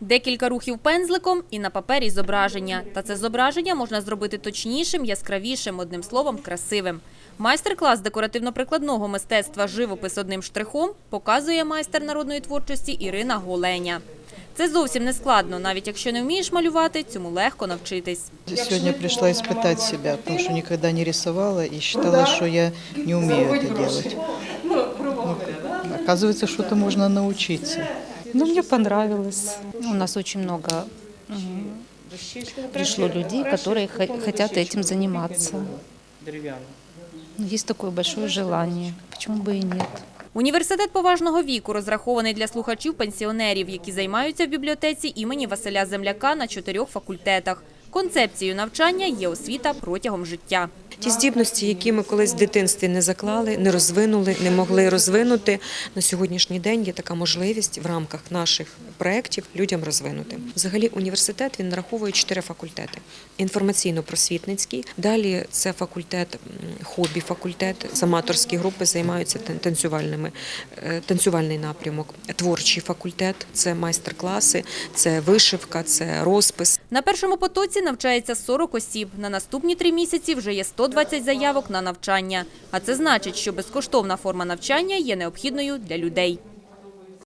Декілька рухів пензликом і на папері зображення. Та це зображення можна зробити точнішим, яскравішим, одним словом, красивим. Майстер-клас декоративно-прикладного мистецтва «Живопис одним штрихом» показує майстер народної творчості Ірина Голеня. Це зовсім не складно. Навіть якщо не вмієш малювати, цьому легко навчитись. Сегодня пришла испытать себя, потому что никогда не рисовала и считала, что я не умею это делать. Ну, оказывается, что-то можно научиться. Ну, мне понравилось. У нас очень много м, пришло людей, которые хо- хотят этим заниматься. Ну, Есть такое большое желание. Почему бы и нет? Університет поважного віку розрахований для слухачів-пенсіонерів, які займаються в бібліотеці імені Василя Земляка на чотирьох факультетах. Концепцією навчання є освіта протягом життя. Ті здібності, які ми колись в дитинстві не заклали, не розвинули, не могли розвинути, на сьогоднішній день є така можливість в рамках наших проєктів людям розвинути. Взагалі університет він нараховує чотири факультети: інформаційно-просвітницький. Далі це факультет, хобі-факультет, з аматорські групи займаються тан- танцювальними, е, танцювальний напрямок, творчий факультет, це майстер-класи, це вишивка, це розпис. На першому потоці навчається 40 осіб. На наступні три місяці вже є 120 заявок на навчання. А це значить, що безкоштовна форма навчання є необхідною для людей.